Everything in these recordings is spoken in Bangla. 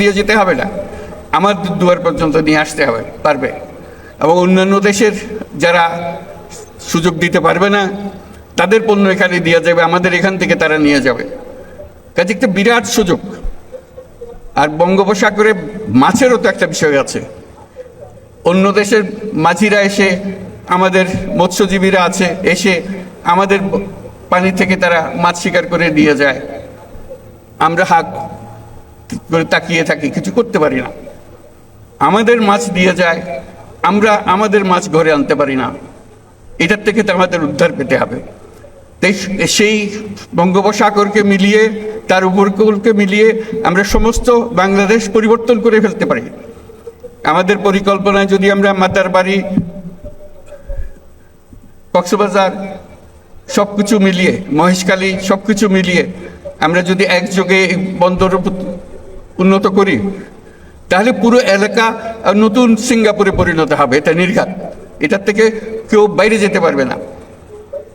দিয়ে যেতে হবে না। আমার দুয়ার পর্যন্ত নিয়ে আসতে হবে, পারবে? এবং অন্যান্য দেশের যারা সুযোগ দিতে পারবে না, তাদের পণ্য এখানে দেওয়া যাবে, আমাদের এখান থেকে তারা নিয়ে যাবে। কাজে একটা বিরাট সুযোগ। আর বঙ্গোপসাগরে মাছেরও তো একটা বিষয় আছে। অন্য দেশের মাঝিরা এসে, আমাদের মৎস্যজীবীরা আছে, এসে আমাদের পানি থেকে তারা মাছ শিকার করে নিয়ে যায়। আমরা হাত করে তাকিয়ে থাকি, কিছু করতে পারি না। আমাদের মাছ দিয়ে যায়, আমরা আমাদের মাছ ঘরে আনতে পারি না। এটার থেকে তো আমাদের উদ্ধার পেতে হবে। সেই বঙ্গোপসাগরকে মিলিয়ে, তার উপকূলকে মিলিয়ে আমরা সমস্ত বাংলাদেশ পরিবর্তন করে ফেলতে পারি। আমাদের পরিকল্পনায় যদি আমরা মাতার বাড়ি, কক্সবাজার সব কিছু মিলিয়ে, মহেশখালী সব কিছু মিলিয়ে আমরা যদি একযোগে বন্দর উন্নত করি। তাহলে পুরো এলাকা নতুন সিঙ্গাপুরে পরিণত হবে, এটা নির্ঘাত। এটার থেকে কেউ বাইরে যেতে পারবে না।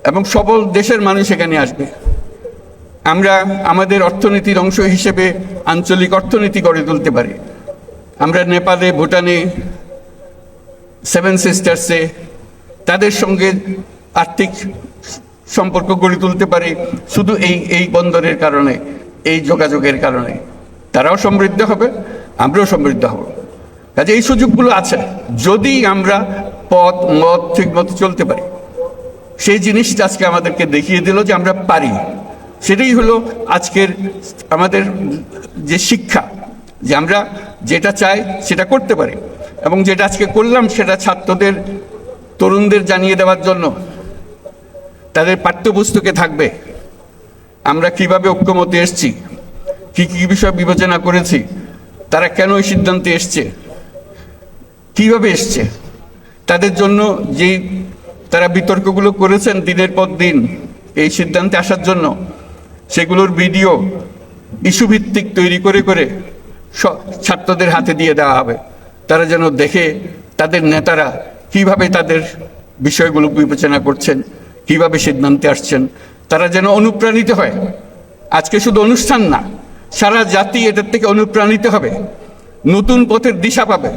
এবং সবল দেশের মানুষ এখানে আসবে। আমরা আমাদের অর্থনীতির অংশ হিসেবে আঞ্চলিক অর্থনীতি গড়ে তুলতে পারি। আমরা নেপালে, ভুটানে, সেভেন সিস্টার্সে তাদের সঙ্গে আর্থিক সম্পর্ক গড়ে তুলতে পারি। শুধু এই এই বন্দরের কারণে, এই যোগাযোগের কারণে। তারাও সমৃদ্ধ হবে, আমরাও সমৃদ্ধ হব। কাজে এই সুযোগগুলো আছে, যদি আমরা পথ, মত ঠিক মতো চলতে পারি। সেই জিনিসটা আজকে আমাদেরকে দেখিয়ে দিল যে আমরা পারি। সেটাই হলো আজকের আমাদের যে শিক্ষা, যে আমরা যেটা চাই সেটা করতে পারি এবং যেটা আজকে করলাম সেটা ছাত্রদের, তরুণদের জানিয়ে দেওয়ার জন্য। তাদের পাঠ্যপুস্তকে থাকবে। আমরা কীভাবে ঐক্যমতে এসছি? কি কি বিষয় বিবেচনা করেছি? তারা কেন ওই সিদ্ধান্তে এসছে? কীভাবে এসছে? তাদের জন্য যেই তারা বিতর্কগুলো করেছেন দিনের পর দিন, এই সিদ্ধান্তে আসার জন্য, সেগুলোর ভিডিও ইস্যু ভিত্তিক তৈরি করে করে ছাত্রদের হাতে দিয়ে দেওয়া হবে। তারা যেন দেখে তাদের নেতারা কীভাবে তাদের বিষয়গুলো বিবেচনা করছেন, কীভাবে সিদ্ধান্তে আসছেন। তারা যেন অনুপ্রাণিত হয়। আজকে শুধু অনুষ্ঠান না সারা জাতি এটার থেকে অনুপ্রাণিত হবে। নতুন পথের দিশা পাবে।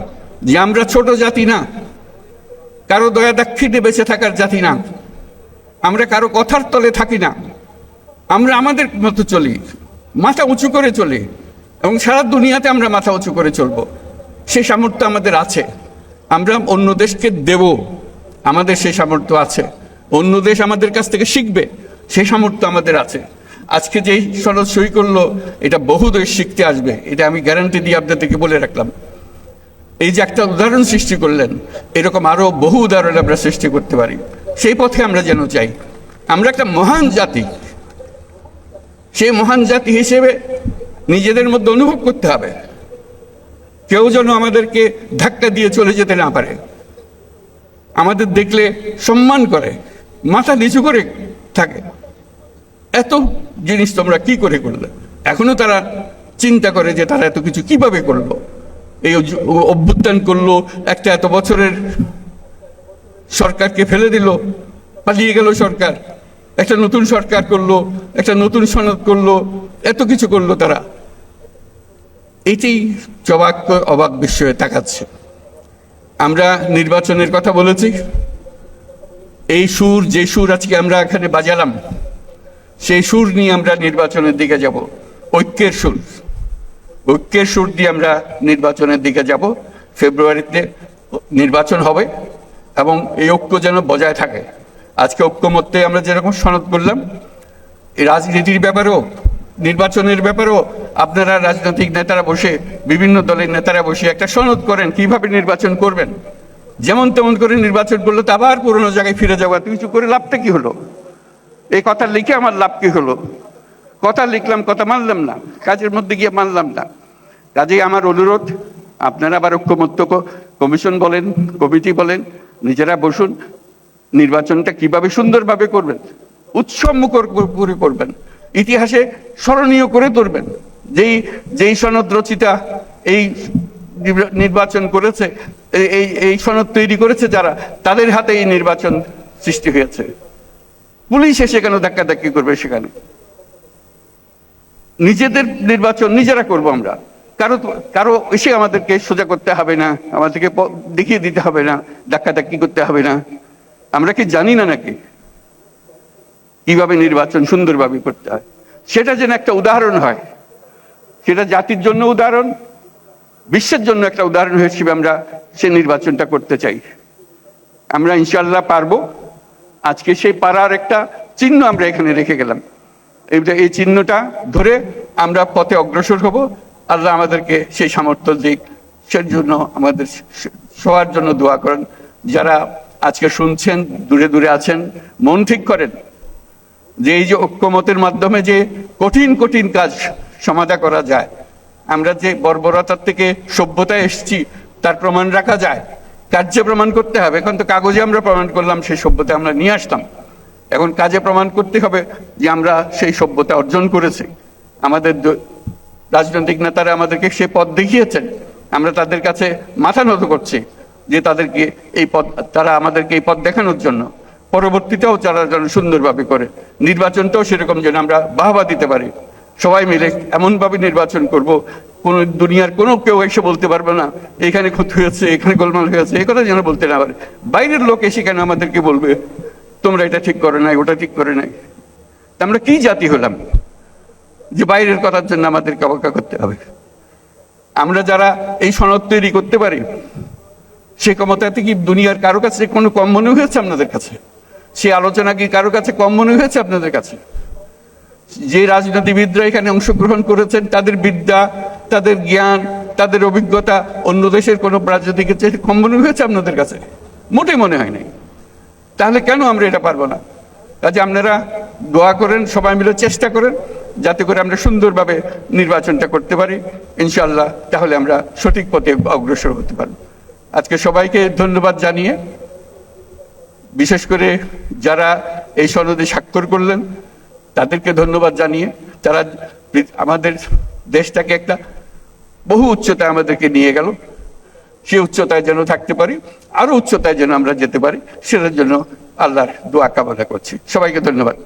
যে আমরা ছোট জাতি না, কারও দয়া দাক্ষিণে বেঁচে থাকার জাতি না, আমরা কারও কথার তলে থাকি না, আমরা আমাদের মতো চলি, মাথা উঁচু করে চলি, এবং সারা দুনিয়াতে আমরা মাথা উঁচু করে চলবো। সে সামর্থ্য আমাদের আছে। আমরা অন্য দেশকে দেব। আমাদের সেই সামর্থ্য আছে। অন্য দেশ আমাদের কাছ থেকে শিখবে। সেই সামর্থ্য আমাদের আছে। আজকে যেই সনদ সই করল, এটা বহু দেশ শিখতে আসবে, এটা আমি গ্যারান্টি দিয়ে আপনাদেরকে বলে রাখলাম। এই যে একটা উদাহরণ সৃষ্টি করলেন, এরকম আরও বহু উদাহরণ আমরা সৃষ্টি করতে পারি। সেই পথে আমরা যেন চাই। আমরা একটা মহান জাতি। সেই মহান জাতি হিসেবে নিজেদের মধ্যে অনুভব করতে হবে। কেউ যেন আমাদেরকে ধাক্কা দিয়ে চলে যেতে না পারে। আমাদের দেখলে সম্মান করে, মাথা নিচু করে থাকে। এত জিনিস তোমরা কি করে করলে? এখনও তারা চিন্তা করে যে তারা এত কিছু কীভাবে করল? এই অভ্যুত্থান করল, একটা এত বছরের সরকারকে ফেলে দিল, পালিয়ে গেল সরকার, একটা নতুন সরকার করল, একটা নতুন সনদ করল, এত কিছু করল তারা। এটি জবাক অবাক বিস্ময়ে তাকাচ্ছে। আমরা নির্বাচনের কথা বলেছি। এই সুর, যে সুর আজকে আমরা এখানে বাজালাম সেই সুর নিয়ে আমরা নির্বাচনের দিকে যাব। ঐক্যের সুর। ঐক্যের সুর দিয়ে আমরা নির্বাচনের দিকে যাব। ফেব্রুয়ারিতে নির্বাচন হবে এবং এই ঐক্য যেন বজায় থাকে। আজকে ঐক্যমত্যে আমরা যেরকম সনদ করলাম রাজনীতির ব্যাপারেও, নির্বাচনের ব্যাপারেও, আপনারা রাজনৈতিক নেতারা বসে, বিভিন্ন দলের নেতারা বসে একটা সনদ করেন, কীভাবে নির্বাচন করবেন? যেমন তেমন করে নির্বাচন করলে তো আবার পুরোনো জায়গায় ফিরে যাওয়া কিছু করে লাভটা কি হলো? এই কথা লিখে আমার লাভ কি হলো? কথা লিখলাম, কথা মানলাম না। কাজের মধ্যে গিয়ে মানলাম না। কাজেই আমার অনুরোধ, আপনারা আবার ঐক্যমত্য কমিশন বলেন, কমিটি বলেন, নিজেরা বসুন, নির্বাচনটা কীভাবে সুন্দরভাবে করবেন, উৎসব মুখর করে করবেন, ইতিহাসে স্মরণীয় করে তুলবেন। যেই যেই সনদ রচিতা এই নির্বাচন করেছে এই এই সনদ তৈরি করেছে যারা, তাদের হাতে এই নির্বাচন সৃষ্টি হয়েছে। পুলিশ এসে কেন ধাক্কাধাক্কি করবে সেখানে? নিজেদের নির্বাচন নিজেরা করব আমরা। কারও কারও এসে আমাদেরকে সোজা করতে হবে না, আমাদেরকে দেখিয়ে দিতে হবে না, ধাক্কাধাক্কি করতে হবে না। আমরা কি জানি না নাকি কীভাবে নির্বাচন সুন্দরভাবে করতে হয়? সেটা যেন একটা উদাহরণ হয়। সেটা জাতির জন্য উদাহরণ, বিশ্বের জন্য একটা উদাহরণ হিসেবে আমরা সে নির্বাচনটা করতে চাই। আমরা ইনশাল্লাহ পারব। আজকে সেই পাড়ার একটা চিহ্ন আমরা এখানে রেখে গেলাম। এই চিহ্নটা ধরে আমরা পথে অগ্রসর হব। আল্লাহ আমাদেরকে সেই সামর্থ্য দিক, সেই জন্য আমাদের সবার জন্য দোয়া করেন। যারা আজকে শুনছেন, দূরে দূরে আছেন, মন ঠিক করেন। যে এই যে ঐক্যমতের মাধ্যমে যে কঠিন কঠিন কাজ সমাধা করা যায়, আমরা যে বর্বরতার থেকে সভ্যতায় এসেছি, তার প্রমাণ রাখা যায়। কার্যে প্রমাণ করতে হবে। এখন তো কাগজে আমরা প্রমাণ করলাম, সেই সভ্যতা আমরা নিয়ে আসতাম। এখন কাজে প্রমাণ করতে হবে যে আমরা সেই সভ্যতা অর্জন করেছি। আমাদের রাজনৈতিক নেতারা আমাদেরকে সে পথ দেখিয়েছেন। আমরা তাদের কাছে মাথা নত করছি যে তাদেরকে এই পথ, তারা আমাদেরকে এই পথ দেখানোর জন্য, পরবর্তীতেও তারা যেন সুন্দরভাবে করে। নির্বাচনটাও সেরকম যেন আমরা বাহবা দিতে পারি। সবাই মিলে এমনভাবে নির্বাচন করব কোন দুনিয়ার কোনো কেউ এসে বলতে পারবে না, এখানে ক্ষতি হয়েছে, এখানে গোলমাল হয়েছে, এই কথা যেন বলতে না পারে। বাইরের লোক এসে কেন আমাদেরকে বলবে, তোমরা এটা ঠিক করে নাই, ওটা ঠিক করে নাই? আমরা কি জাতি হলাম? যে বাইরের কথার জন্য আমাদেরকে অপেক্ষা করতে হবে। আমরা যারা এই সনদ তৈরি করতে পারি, সে ক্ষমতাতে কি দুনিয়ার কারও কাছে কোনো কম মনে হয়েছে আপনাদের কাছে? সে আলোচনা কি কারও কাছে কম মনে হয়েছে আপনাদের কাছে? যে রাজনীতিবিদরা এখানে অংশগ্রহণ করেছেন, তাদের বিদ্যা, তাদের জ্ঞান, তাদের অভিজ্ঞতা অন্য দেশের কোনো রাজনীতিকের চেয়ে কম মনে হয়েছে আপনাদের কাছে? মোটেই মনে হয় নাই। তাহলে কেন আমরা এটা পারব না? কাজে আপনারা দোয়া করেন, সবাই মিলে চেষ্টা করেন, যাতে করে আমরা সুন্দরভাবে নির্বাচনটা করতে পারি। ইনশাল্লাহ তাহলে আমরা সঠিক পথে অগ্রসর হতে পারব। আজকে সবাইকে ধন্যবাদ জানিয়ে, বিশেষ করে যারা এই সনদে স্বাক্ষর করলেন তাদেরকে ধন্যবাদ জানিয়ে তারা আমাদের দেশটাকে একটা বহু উচ্চতায় আমাদেরকে নিয়ে গেল। সে উচ্চতায় যেন থাকতে পারি, আরও উচ্চতায় যেন আমরা যেতে পারি, সেটার জন্য আল্লাহর দোয়া কামনা করছি। সবাইকে ধন্যবাদ।